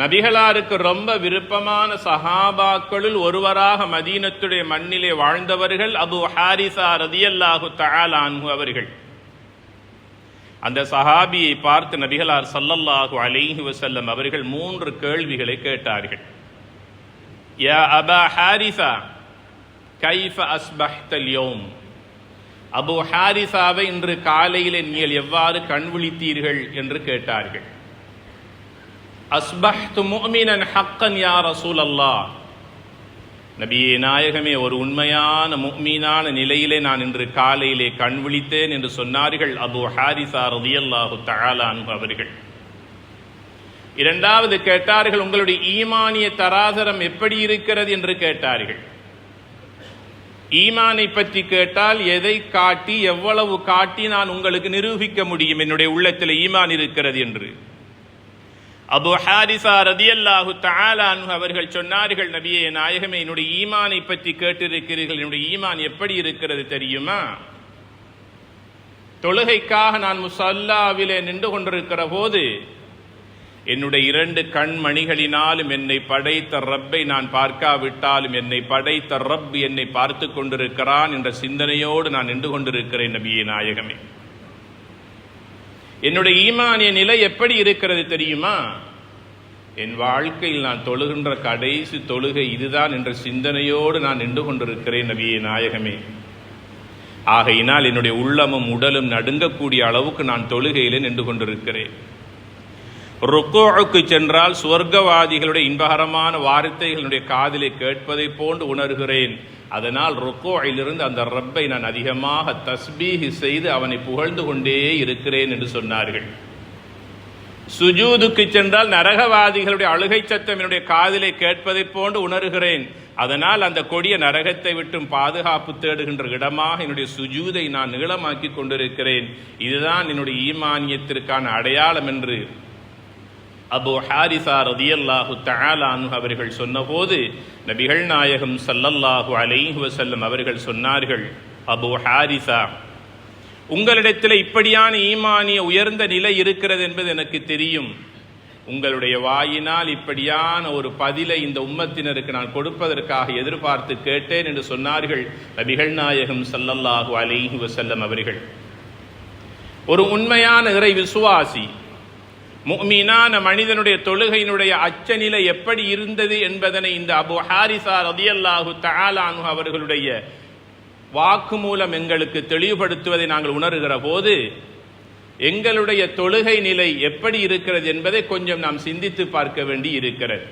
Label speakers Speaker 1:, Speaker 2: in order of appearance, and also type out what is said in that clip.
Speaker 1: நபிகளாருக்கு ரொம்ப விருப்பமான சஹாபாக்களுள் ஒருவராக மதீனத்துடைய மண்ணிலே வாழ்ந்தவர்கள் அபு ஹாரிசா ரதியல்லாஹு தஆலான்ஹு அவர்கள். அந்த சஹாபியை பார்த்து நபிகளார் சல்லல்லாஹு அலைஹி வசல்லம் அவர்கள் மூன்று கேள்விகளை கேட்டார்கள். யா அபா ஹாரிசா கைஃப அஸ்பஹ்தல் யோம் அபு ஹாரிசாவை இன்று காலையிலே நீங்கள் எவ்வாறு கண் விழித்தீர்கள்? என்று கேட்டார்கள். அஸ்பஹ்து முஃமினன் ஹக்கன் யா ரசூலல்லாஹ். நபியே நாயகமே ஒரு உண்மையான முக்மீனான நிலையிலே நான் இன்று காலையிலே கண் விழித்தேன் என்று சொன்னார்கள் அபு ஹாரிசா ரலியல்லாஹு தஆலா அவர்கள். இரண்டாவது கேட்டார்கள் உங்களுடைய ஈமானிய தராதரம் எப்படி இருக்கிறது? என்று கேட்டார்கள். ஈமானை பற்றி கேட்டால் எதை காட்டி எவ்வளவு காட்டி நான் உங்களுக்கு நிரூபிக்க முடியும்? என்னுடைய உள்ளத்தில் ஈமான் இருக்கிறது என்று. அபு ஹாரிசா ரதியல்லாஹு தாலான் அவர்கள் சொன்னார்கள் நபியே நாயகமே என்னுடைய ஈமானை பற்றி கேட்டிருக்கிறீர்கள். என்னுடைய ஈமான் எப்படி இருக்கிறது தெரியுமா? தொழுகைக்காக நான் முசல்லாவிலே நின்று கொண்டிருக்கிற போது என்னுடைய இரண்டு கண்மணிகளினாலும் என்னை படைத்த ரப்பை நான் பார்க்காவிட்டாலும் என்னை படைத்த ரப் என்னை பார்த்து கொண்டிருக்கிறான் என்ற சிந்தனையோடு நான் நின்று கொண்டிருக்கிறேன் நபியே நாயகமே. என்னுடைய ஈமானிய நிலை எப்படி இருக்கிறது தெரியுமா? என் வாழ்க்கையில் நான் தொழுகின்ற கடைசி தொழுகை இதுதான் என்ற சிந்தனையோடு நான் நின்று கொண்டிருக்கிறேன் நபியே நாயகமே. ஆகையினால் என்னுடைய உள்ளமும் உடலும் நடுங்கக்கூடிய அளவுக்கு நான் தொழுகையிலே நின்று கொண்டிருக்கிறேன். ருக்கோவுக்கு சென்றால் சுவர்க்கவாதிகளுடைய இன்பகரமான வார்த்தைகளுடைய காதிலை கேட்பதை போன்று உணர்கிறேன். அதனால் ருக்கோயிலிருந்து அந்த ரப்பை நான் அதிகமாக தஸ்பீஹி செய்து அவனை புகழ்ந்து கொண்டே இருக்கிறேன் என்று சொன்னார்கள். சுஜூதுக்கு சென்றால் நரகவாதிகளுடைய அழுகை சத்தம் என்னுடைய காதிலை கேட்பதை போன்று உணர்கிறேன். அதனால் அந்த கொடிய நரகத்தை விட்டும் பாதுகாப்பு தேடுகின்ற இடமாக என்னுடைய சுஜூதை நான் நீளமாக்கி கொண்டிருக்கிறேன். இதுதான் என்னுடைய ஈமானியத்திற்கான அடையாளம் என்று அபு ஹாரிசா ரதியல்லாஹு தஆலானு அவர்கள் சொன்னபோது நபிகள் நாயகம் சல்லல்லாஹு அலைஹு வசல்லம் அவர்கள் சொன்னார்கள் அபு ஹாரிசா உங்களிடத்தில் இப்படியான ஈமானிய உயர்ந்த நிலை இருக்கிறது என்பது எனக்கு தெரியும். உங்களுடைய வாயினால் இப்படியான ஒரு பதிலை இந்த உம்மத்தினருக்கு நான் கொடுப்பதற்காக எதிர்பார்த்து கேட்டேன் என்று சொன்னார்கள் நபிகள் நாயகம் சல்லல்லாஹு அலைஹி வசல்லம் அவர்கள். ஒரு உண்மையான இறை விசுவாசி முக்மீனான மனிதனுடைய தொழுகையினுடைய அச்சநிலை எப்படி இருந்தது என்பதனை இந்த அபு ஹாரிசா ரதியல்லாஹு தலானு அவர்களுடைய வாக்கு மூலம் எங்களுக்கு தெளிவுபடுத்துவதை நாங்கள் உணர்கிற போது எங்களுடைய தொழுகை நிலை எப்படி இருக்கிறது என்பதை கொஞ்சம் நாம் சிந்தித்து பார்க்க வேண்டி இருக்கிறது.